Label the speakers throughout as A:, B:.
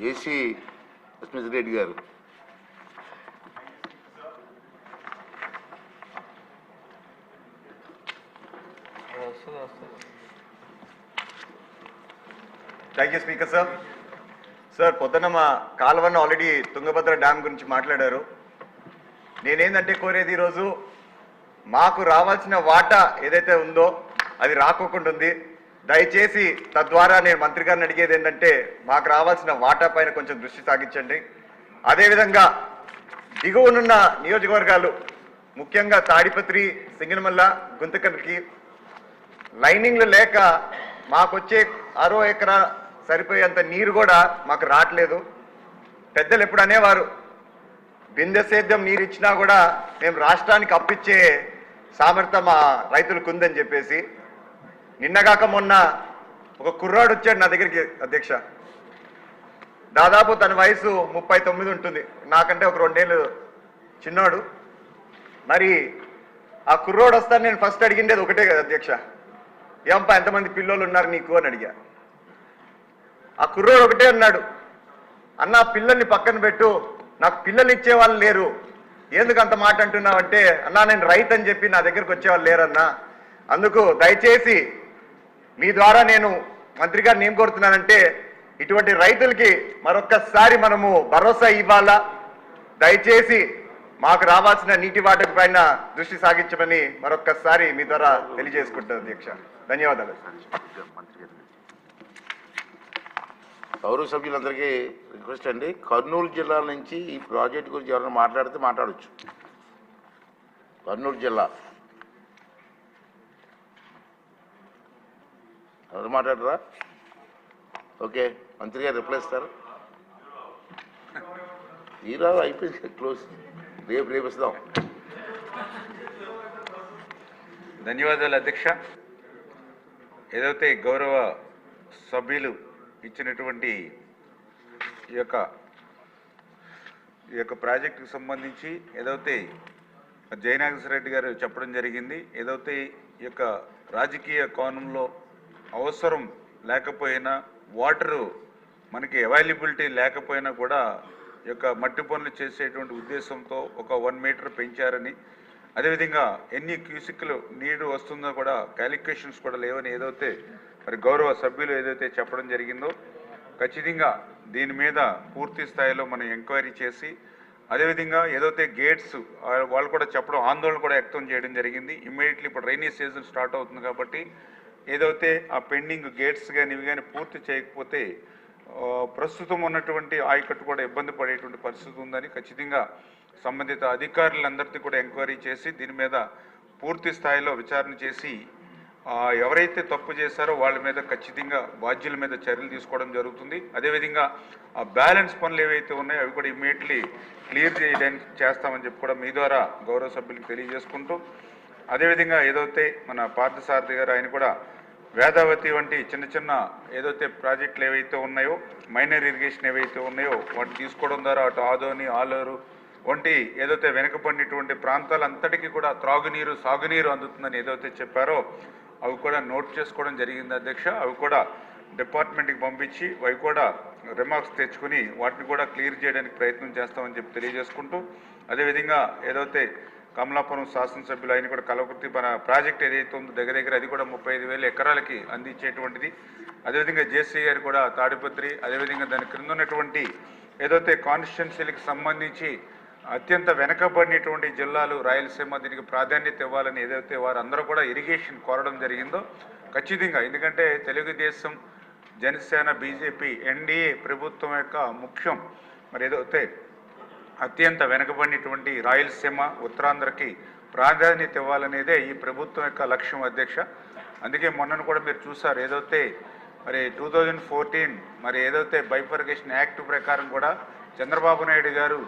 A: జేసీ లక్ష్మీ రెడ్డి గారు.
B: Thank you speaker sir sir పొద్దున్న మా కాలువన్న ఆల్రెడీ తుంగభద్ర డ్యామ్ గురించి మాట్లాడారు. నేనేందంటే కోరేది ఈరోజు మాకు రావాల్సిన వాటా ఏదైతే ఉందో అది రాకోకుండా ఉంది. దయచేసి తద్వారా నేను మంత్రి గారిని అడిగేది ఏంటంటే మాకు రావాల్సిన వాటా పైన కొంచెం దృష్టి సాగించండి. అదేవిధంగా దిగువనున్న నియోజకవర్గాలు ముఖ్యంగా తాడిపత్రి సింగనమల్ల గుంతకల్కి లైనింగ్లు లేక మాకొచ్చే అరవై ఎకరా సరిపోయేంత నీరు కూడా మాకు రావట్లేదు. పెద్దలు ఎప్పుడు అనేవారు బిందె సేద్యం నీరు ఇచ్చినా కూడా మేము రాష్ట్రానికి అప్పిచ్చే సామర్థ్యం మా రైతులకు ఉందని చెప్పేసి. నిన్నగాక మొన్న ఒక కుర్రాడు వచ్చాడు నా దగ్గరికి అధ్యక్ష. దాదాపు తన వయసు ముప్పై తొమ్మిది ఉంటుంది. నాకంటే ఒక రెండేళ్ళు చిన్నోడు. మరి ఆ కుర్రోడు వస్తాను నేను ఫస్ట్ అడిగిండేది ఒకటే కదా అధ్యక్ష. ఏంపా ఎంతమంది పిల్లలు ఉన్నారు నీకు అని అడిగా. ఆ కుర్రోడు ఒకటే అన్నాడు. అన్న పిల్లల్ని పక్కన పెట్టు. నాకు పిల్లలు ఇచ్చేవాళ్ళు లేరు. ఎందుకు అంత మాట అంటున్నావు అంటే అన్నా నేను రైతు అని చెప్పి నా దగ్గరకు వచ్చేవాళ్ళు లేరన్నా. అందుకు దయచేసి మీ ద్వారా నేను మంత్రి గారిని ఏం కోరుతున్నానంటే ఇటువంటి రైతులకి మరొక్కసారి మనము భరోసా ఇవ్వాలా? దయచేసి మాకు రావాల్సిన నీటి వాటకు పైన దృష్టి సాగించమని మరొక్కసారి మీ ద్వారా తెలియజేసుకుంటాను అధ్యక్ష. ధన్యవాదాలు.
A: మంత్రి గౌరవ సభ్యులందరికీ రిక్వెస్ట్ అండి. కర్నూలు జిల్లా నుంచి ఈ ప్రాజెక్ట్ గురించి ఎవరైనా మాట్లాడితే మాట్లాడచ్చు. కర్నూలు జిల్లా. అది మాట్లాడరా? ఓకే మంత్రి గారు రిప్లై ఇస్తారు. ఈరోజు అయిపోయింది క్లోజ్. రేపు రేపు ఇస్తాం.
C: ధన్యవాదాలు అధ్యక్ష. ఏదైతే గౌరవ సభ్యులు ఇచ్చినటువంటి ఈ యొక్క ఈ యొక్క ప్రాజెక్టుకు సంబంధించి ఏదైతే జయనాగేశ్వర రెడ్డి గారు చెప్పడం జరిగింది ఏదైతే ఈ యొక్క రాజకీయ కోణంలో అవసరం లేకపోయినా వాటరు మనకి అవైలబిలిటీ లేకపోయినా కూడా యొక్క మట్టి పనులు చేసేటువంటి ఉద్దేశంతో ఒక వన్ మీటర్ పెంచారని. అదేవిధంగా ఎన్ని క్యూసిక్లు నీరు వస్తుందో కూడా క్యాలిక్యులేషన్స్ కూడా లేవని ఏదైతే మరి గౌరవ సభ్యులు ఏదైతే చెప్పడం జరిగిందో ఖచ్చితంగా దీని మీద పూర్తి స్థాయిలో మనం ఎంక్వైరీ చేసి అదేవిధంగా ఏదైతే గేట్స్ వాళ్ళు కూడా చెప్పడం ఆందోళన కూడా వ్యక్తం చేయడం జరిగింది. ఇమ్మీడియట్లీ ఇప్పుడు రైనీ సీజన్ స్టార్ట్ అవుతుంది కాబట్టి ఏదైతే ఆ పెండింగ్ గేట్స్ కానీ ఇవి కానీ పూర్తి చేయకపోతే ప్రస్తుతం ఉన్నటువంటి ఆయకట్టు కూడా ఇబ్బంది పడేటువంటి పరిస్థితి ఉందని ఖచ్చితంగా సంబంధిత అధికారులందరికీ కూడా ఎంక్వైరీ చేసి దీని మీద పూర్తి స్థాయిలో విచారణ చేసి ఎవరైతే తప్పు చేశారో వాళ్ళ మీద ఖచ్చితంగా బాధ్యుల మీద చర్యలు తీసుకోవడం జరుగుతుంది. అదేవిధంగా ఆ బ్యాలెన్స్ పనులు ఏవైతే ఉన్నాయో అవి కూడా ఇమ్మీడియట్లీ క్లియర్ చేయడానికి చేస్తామని చెప్పి కూడా మీ ద్వారా గౌరవ సభ్యులకు తెలియజేసుకుంటూ అదేవిధంగా ఏదైతే మన పార్థసారథి గారు ఆయన కూడా వేదావతి వంటి చిన్న చిన్న ఏదైతే ప్రాజెక్టులు ఏవైతే ఉన్నాయో మైనర్ ఇరిగేషన్ ఏవైతే ఉన్నాయో వాటిని తీసుకోవడం ద్వారా అటు ఆదోని ఆలూరు వంటి ఏదైతే వెనుకబడినటువంటి ప్రాంతాలంతటికీ కూడా త్రాగునీరు సాగునీరు అందుతుందని ఏదైతే చెప్పారో అవి కూడా నోట్ చేసుకోవడం జరిగింది అధ్యక్ష. అవి కూడా డిపార్ట్మెంట్కి పంపించి అవి కూడా రిమార్క్స్ తెచ్చుకుని వాటిని కూడా క్లియర్ చేయడానికి ప్రయత్నం చేస్తామని చెప్పి తెలియజేసుకుంటూ అదేవిధంగా ఏదైతే కమలాపురం శాసనసభ్యులు ఆయన కూడా కలవకృతి మన ప్రాజెక్ట్ ఏదైతే ఉందో దగ్గర దగ్గర అది కూడా ముప్పై ఐదు వేల ఎకరాలకి అందించేటువంటిది. అదేవిధంగా జేసీ గారు కూడా తాడిపత్రి అదేవిధంగా దాని క్రింద ఉన్నటువంటి ఏదైతే కాన్స్టిట్యున్సీలకు సంబంధించి అత్యంత వెనకబడినటువంటి జిల్లాలు రాయలసీమ దీనికి ప్రాధాన్యత ఇవ్వాలని ఏదైతే వారందరూ కూడా ఇరిగేషన్ కోరడం జరిగిందో ఖచ్చితంగా. ఎందుకంటే తెలుగుదేశం జనసేన బీజేపీ ఎన్డీఏ ప్రభుత్వం యొక్క ముఖ్యం. మరి ఏదైతే అత్యంత వెనుకబడినటువంటి రాయలసీమ ఉత్తరాంధ్రకి ప్రాధాన్యత ఇవ్వాలనేదే ఈ ప్రభుత్వం యొక్క లక్ష్యం అధ్యక్ష. అందుకే మొన్నను కూడా మీరు చూసారు ఏదైతే మరి టూ థౌజండ్ ఫోర్టీన్ మరి ఏదైతే బైఫర్గేషన్ యాక్ట్ ప్రకారం కూడా చంద్రబాబు నాయుడు గారు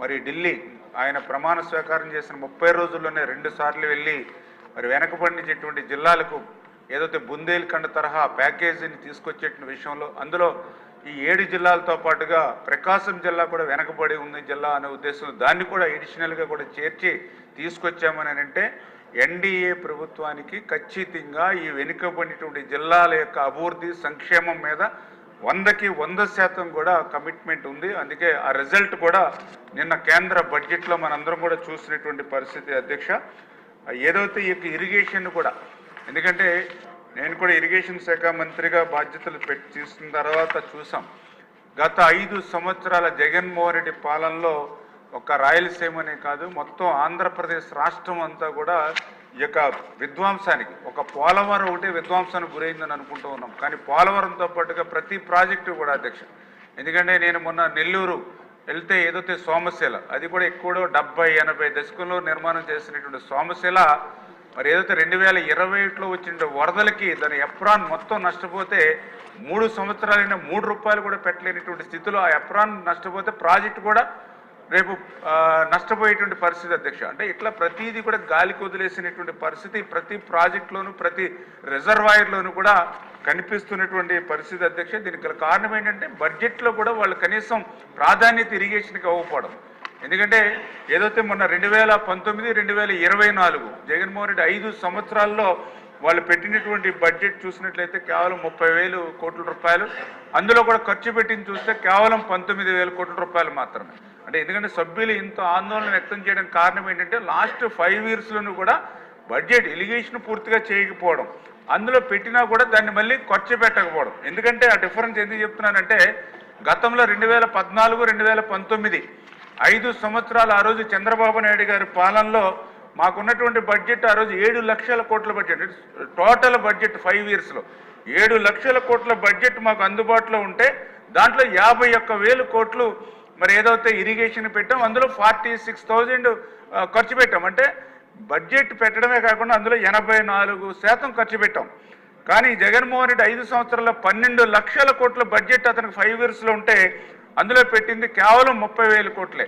C: మరి ఢిల్లీ ఆయన ప్రమాణ స్వీకారం చేసిన ముప్పై రోజుల్లోనే రెండు సార్లు వెళ్ళి మరి వెనకబడినటువంటి జిల్లాలకు ఏదైతే బుందేల్ఖండ్ తరహా ప్యాకేజీని తీసుకొచ్చేటువంటి విషయంలో అందులో ఈ ఏడు జిల్లాలతో పాటుగా ప్రకాశం జిల్లా కూడా వెనకబడి ఉంది జిల్లా అనే ఉద్దేశం దాన్ని కూడా ఎడిషనల్గా కూడా చేర్చి తీసుకొచ్చామని అంటే ఎన్డీఏ ప్రభుత్వానికి ఖచ్చితంగా ఈ వెనుకబడినటువంటి జిల్లాల యొక్క అభివృద్ధి సంక్షేమం మీద వందకి వంద శాతం కూడా కమిట్మెంట్ ఉంది. అందుకే ఆ రిజల్ట్ కూడా నిన్న కేంద్ర బడ్జెట్లో మనందరం కూడా చూసినటువంటి పరిస్థితి అధ్యక్ష. ఏదైతే ఈ యొక్క ఇరిగేషన్ కూడా ఎందుకంటే నేను కూడా ఇరిగేషన్ శాఖ మంత్రిగా బాధ్యతలు పెట్టి తీసుకున్న తర్వాత చూసాం. గత ఐదు సంవత్సరాల జగన్మోహన్ రెడ్డి పాలనలో ఒక రాయలసీమనే కాదు మొత్తం ఆంధ్రప్రదేశ్ రాష్ట్రం అంతా కూడా ఈ యొక్క విధ్వంసానికి ఒక పోలవరం ఒకటి విధ్వంసానికి గురైందని అనుకుంటూ ఉన్నాం. కానీ పోలవరంతో పాటుగా ప్రతి ప్రాజెక్టు కూడా అధ్యక్ష. ఎందుకంటే నేను మొన్న నెల్లూరు వెళ్తే ఏదైతే సోమశిల అది కూడా ఎక్కువ డెబ్బై ఎనభై దశకంలో నిర్మాణం చేసినటువంటి సోమశిల మరి ఏదైతే రెండు వేల ఇరవై ఒకటిలో వచ్చిన వరదలకి దాని ఎప్రాన్ మొత్తం నష్టపోతే మూడు సంవత్సరాలైనా మూడు రూపాయలు కూడా పెట్టలేనటువంటి స్థితిలో ఆ ఎప్రాన్ నష్టపోతే ప్రాజెక్టు కూడా రేపు నష్టపోయేటువంటి పరిస్థితి అధ్యక్ష. అంటే ఇట్లా ప్రతిదీ కూడా గాలికి వదిలేసినటువంటి పరిస్థితి ప్రతి ప్రాజెక్టులోను ప్రతి రిజర్వాయర్లోను కూడా కనిపిస్తున్నటువంటి పరిస్థితి అధ్యక్ష. దీనికి గల కారణం ఏంటంటే బడ్జెట్లో కూడా వాళ్ళు కనీసం ప్రాధాన్యత ఇరిగేషన్కి అవ్వకపోవడం. ఎందుకంటే ఏదైతే మొన్న రెండు వేల పంతొమ్మిది రెండు వేల ఇరవై నాలుగు జగన్మోహన్ రెడ్డి ఐదు సంవత్సరాల్లో వాళ్ళు పెట్టినటువంటి బడ్జెట్ చూసినట్లయితే కేవలం ముప్పై వేలు కోట్ల రూపాయలు. అందులో కూడా ఖర్చు పెట్టింది చూస్తే కేవలం పంతొమ్మిది వేల కోట్ల రూపాయలు మాత్రమే. అంటే ఎందుకంటే సభ్యులు ఇంత ఆందోళన వ్యక్తం చేయడానికి కారణం ఏంటంటే లాస్ట్ ఫైవ్ ఇయర్స్లోనూ కూడా బడ్జెట్ ఎలిగేషన్ పూర్తిగా చేయకపోవడం. అందులో పెట్టినా కూడా దాన్ని మళ్ళీ ఖర్చు పెట్టకపోవడం. ఎందుకంటే ఆ డిఫరెన్స్ ఎందుకు చెప్తున్నానంటే గతంలో రెండు వేల పద్నాలుగు రెండు వేల పంతొమ్మిది ఐదు సంవత్సరాలు ఆ రోజు చంద్రబాబు నాయుడు గారి పాలనలో మాకున్నటువంటి బడ్జెట్ ఆ రోజు ఏడు లక్షల కోట్ల బడ్జెట్. టోటల్ బడ్జెట్ ఫైవ్ ఇయర్స్లో. ఏడు లక్షల కోట్ల బడ్జెట్ మాకు అందుబాటులో ఉంటే దాంట్లో యాభై ఒక్క వేలు కోట్లు మరి ఏదైతే ఇరిగేషన్ పెట్టాం అందులో ఫార్టీ సిక్స్ థౌజండ్ ఖర్చు పెట్టాం. అంటే బడ్జెట్ పెట్టడమే కాకుండా అందులో ఎనభై నాలుగు శాతం ఖర్చు పెట్టాం. కానీ జగన్మోహన్ రెడ్డి ఐదు సంవత్సరాల్లో పన్నెండు లక్షల కోట్ల బడ్జెట్ అతనికి ఫైవ్ ఇయర్స్లో ఉంటే అందులో పెట్టింది కేవలం ముప్పై వేల కోట్లే.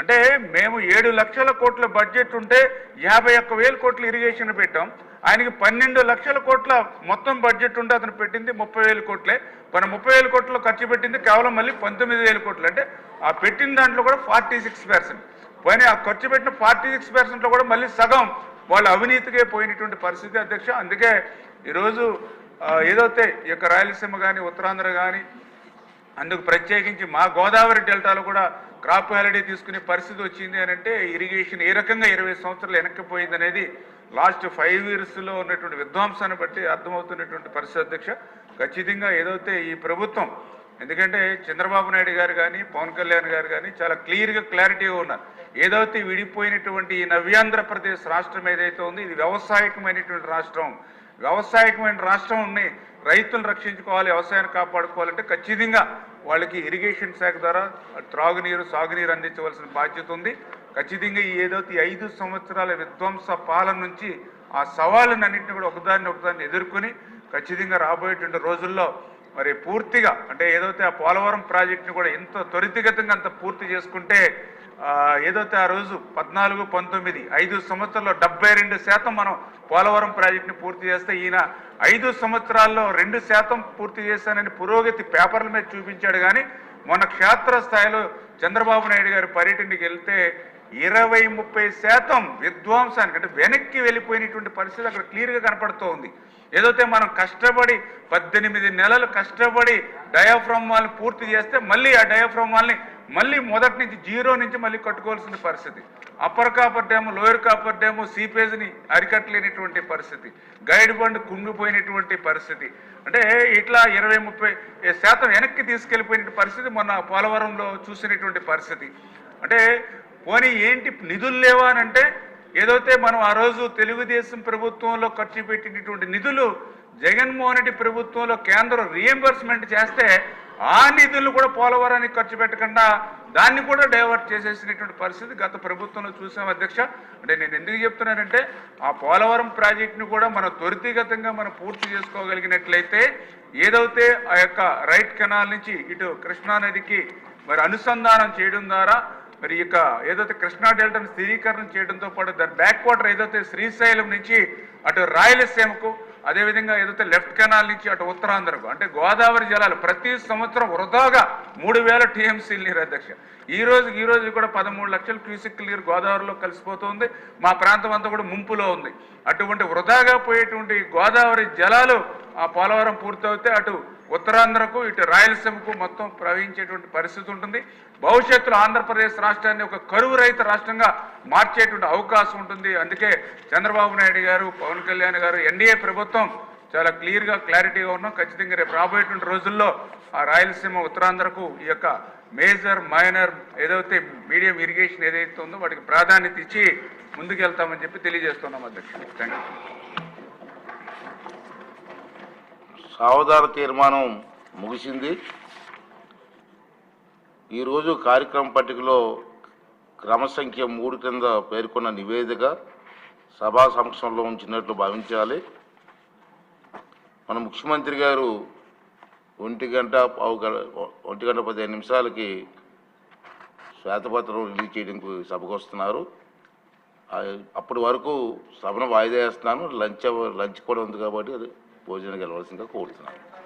C: అంటే మేము ఏడు లక్షల కోట్ల బడ్జెట్ ఉంటే యాభై ఒక్క వేల కోట్లు ఇరిగేషన్ పెట్టాం. ఆయనకి పన్నెండు లక్షల కోట్ల మొత్తం బడ్జెట్ ఉంటే అతను పెట్టింది ముప్పై వేల కోట్లే. మన ముప్పై వేల కోట్లు ఖర్చు పెట్టింది కేవలం మళ్ళీ పంతొమ్మిది వేల కోట్లు. అంటే ఆ పెట్టిన దాంట్లో కూడా ఫార్టీ సిక్స్ పర్సెంట్ పోయినా ఆ ఖర్చు పెట్టిన ఫార్టీ సిక్స్ పర్సెంట్లో కూడా మళ్ళీ సగం వాళ్ళు అవినీతికే పోయినటువంటి పరిస్థితి అధ్యక్ష. అందుకే ఈరోజు ఏదైతే ఈ యొక్క రాయలసీమ కానీ ఉత్తరాంధ్ర కానీ అందుకు ప్రత్యేకించి మా గోదావరి డెల్టాలో కూడా క్రాప్ హాలిడే తీసుకునే పరిస్థితి వచ్చింది అని అంటే ఇరిగేషన్ ఏ రకంగా ఇరవై సంవత్సరాలు వెనక్కిపోయింది అనేది లాస్ట్ ఫైవ్ ఇయర్స్లో ఉన్నటువంటి విధ్వంసాన్ని బట్టి అర్థమవుతున్నటువంటి పరిస్థితి అధ్యక్ష ఖచ్చితంగా ఏదైతే ఈ ప్రభుత్వం ఎందుకంటే చంద్రబాబు నాయుడు గారు కానీ పవన్ కళ్యాణ్ గారు కానీ చాలా క్లియర్గా క్లారిటీగా ఉన్నారు. ఏదైతే విడిపోయినటువంటి ఈ నవ్యాంధ్రప్రదేశ్ రాష్ట్రం ఏదైతే ఉందో ఇది వ్యవసాయకమైనటువంటి రాష్ట్రం. వ్యవసాయకమైన రాష్ట్రంని రైతులను రక్షించుకోవాలి వ్యవసాయాన్ని కాపాడుకోవాలంటే ఖచ్చితంగా వాళ్ళకి ఇరిగేషన్ శాఖ ద్వారా త్రాగునీరు సాగునీరు అందించవలసిన బాధ్యత ఉంది. ఖచ్చితంగా ఈ ఏదైతే ఐదు సంవత్సరాల విధ్వంస పాలన నుంచి ఆ సవాళ్ళనన్నింటినీ కూడా ఒకదాన్ని ఒకదాన్ని ఎదుర్కొని ఖచ్చితంగా రాబోయేటువంటి రోజుల్లో మరి పూర్తిగా అంటే ఏదైతే ఆ పోలవరం ప్రాజెక్టును కూడా ఎంత త్వరితగతంగా అంత పూర్తి చేసుకుంటే ఏదైతే ఆ రోజు పద్నాలుగు పంతొమ్మిది ఐదు సంవత్సరాల్లో డెబ్బై రెండు శాతం మనం పోలవరం ప్రాజెక్టుని పూర్తి చేస్తే ఈయన ఐదు సంవత్సరాల్లో రెండు శాతం పూర్తి చేశానని పురోగతి పేపర్ల మీద చూపించాడు. కానీ మొన్న క్షేత్ర స్థాయిలో చంద్రబాబు నాయుడు గారి పర్యటనకి వెళ్తే ఇరవై ముప్పై శాతం విధ్వంసానికి అంటే వెనక్కి వెళ్ళిపోయినటువంటి పరిస్థితి అక్కడ క్లియర్గా కనపడుతూ ఉంది ఏదైతే మనం కష్టపడి పద్దెనిమిది నెలలు కష్టపడి డయాఫ్రమ్ వాళ్ళని పూర్తి చేస్తే మళ్ళీ ఆ డయాఫ్రమ్ వాల్ని మళ్ళీ మొదటి నుంచి జీరో నుంచి మళ్ళీ కట్టుకోవాల్సిన పరిస్థితి. Upper coffer dam lower coffer dam సీపేజ్ని అరికట్టలేనటువంటి పరిస్థితి. గైడ్ బండ్ కుంగిపోయినటువంటి పరిస్థితి. అంటే ఇట్లా ఇరవై ముప్పై శాతం వెనక్కి తీసుకెళ్ళిపోయిన పరిస్థితి మొన్న పోలవరంలో చూసినటువంటి పరిస్థితి. అంటే పోనీ ఏంటి నిధులు లేవా అని అంటే ఏదైతే మనం ఆ రోజు తెలుగుదేశం ప్రభుత్వంలో ఖర్చు పెట్టినటువంటి నిధులు జగన్మోహన్ రెడ్డి ప్రభుత్వంలో కేంద్రం రియంబర్స్మెంట్ చేస్తే ఆ నిధులు కూడా పోలవరానికి ఖర్చు పెట్టకుండా దాన్ని కూడా డైవర్ట్ చేసేసినటువంటి పరిస్థితి గత ప్రభుత్వంలో చూసాం అధ్యక్ష. అంటే నేను ఎందుకు చెప్తున్నానంటే ఆ పోలవరం ప్రాజెక్టును కూడా మనం త్వరితగతంగా మనం పూర్తి చేసుకోగలిగినట్లయితే ఏదైతే ఆ యొక్క రైట్ కెనాల్ నుంచి ఇటు కృష్ణానదికి మరి అనుసంధానం చేయడం ద్వారా మరి ఇక ఏదైతే కృష్ణా డెల్టాను స్థిరీకరణ చేయడంతో పాటు దాని బ్యాక్ వాటర్ ఏదైతే శ్రీశైలం నుంచి అటు రాయలసీమకు అదేవిధంగా ఏదైతే లెఫ్ట్ కెనాల్ నుంచి అటు ఉత్తరాంధ్రకు అంటే గోదావరి జలాలు ప్రతి సంవత్సరం వృధాగా మూడు వేల టీఎంసీ నీరు అధ్యక్ష. ఈ రోజు ఈ రోజు కూడా పదమూడు లక్షల క్యూసిక్ నీరు గోదావరిలో కలిసిపోతుంది. మా ప్రాంతం అంతా కూడా ముంపులో ఉంది. అటువంటి వృధాగా పోయేటువంటి గోదావరి జలాలు ఆ పోలవరం పూర్తవుతే అటు ఉత్తరాంధ్రకు ఇటు రాయలసీమకు మొత్తం ప్రవహించేటువంటి పరిస్థితి ఉంటుంది. భవిష్యత్తులో ఆంధ్రప్రదేశ్ రాష్ట్రాన్ని ఒక కరువు రహిత రాష్ట్రంగా మార్చేటువంటి అవకాశం ఉంటుంది. అందుకే చంద్రబాబు నాయుడు గారు పవన్ కళ్యాణ్ గారు ఎన్డీఏ ప్రభుత్వం చాలా క్లియర్గా క్లారిటీగా ఉన్నాం. ఖచ్చితంగా రేపు రాబోయేటువంటి రోజుల్లో ఆ రాయలసీమ ఉత్తరాంధ్రకు ఈ యొక్క మేజర్ మైనర్ ఏదైతే మీడియం ఇరిగేషన్ ఏదైతే ఉందో వాటికి ప్రాధాన్యత ఇచ్చి ముందుకెళ్తామని చెప్పి తెలియజేస్తున్నాం అధ్యక్షుడు. థ్యాంక్ యూ
A: సావధాన తీర్మానం ముగిసింది. ఈరోజు కార్యక్రమ పట్టికలో క్రమసంఖ్య మూడు కింద పేర్కొన్న నివేదిక సభా సమక్షంలో ఉంచినట్లు భావించాలి. మన ముఖ్యమంత్రి గారు ఒంటి గంట పావు ఒంటి గంట పదిహేను నిమిషాలకి శ్వేతపత్రం రిలీజ్ చేయడానికి సభకు వస్తున్నారు. అప్పటి వరకు సభను వాయిదా వేస్తున్నాను. లంచ్ లంచ్ కూడా ఉంది కాబట్టి అది భోజనం వెళ్ళవలసిందిగా కోరుతున్నాను.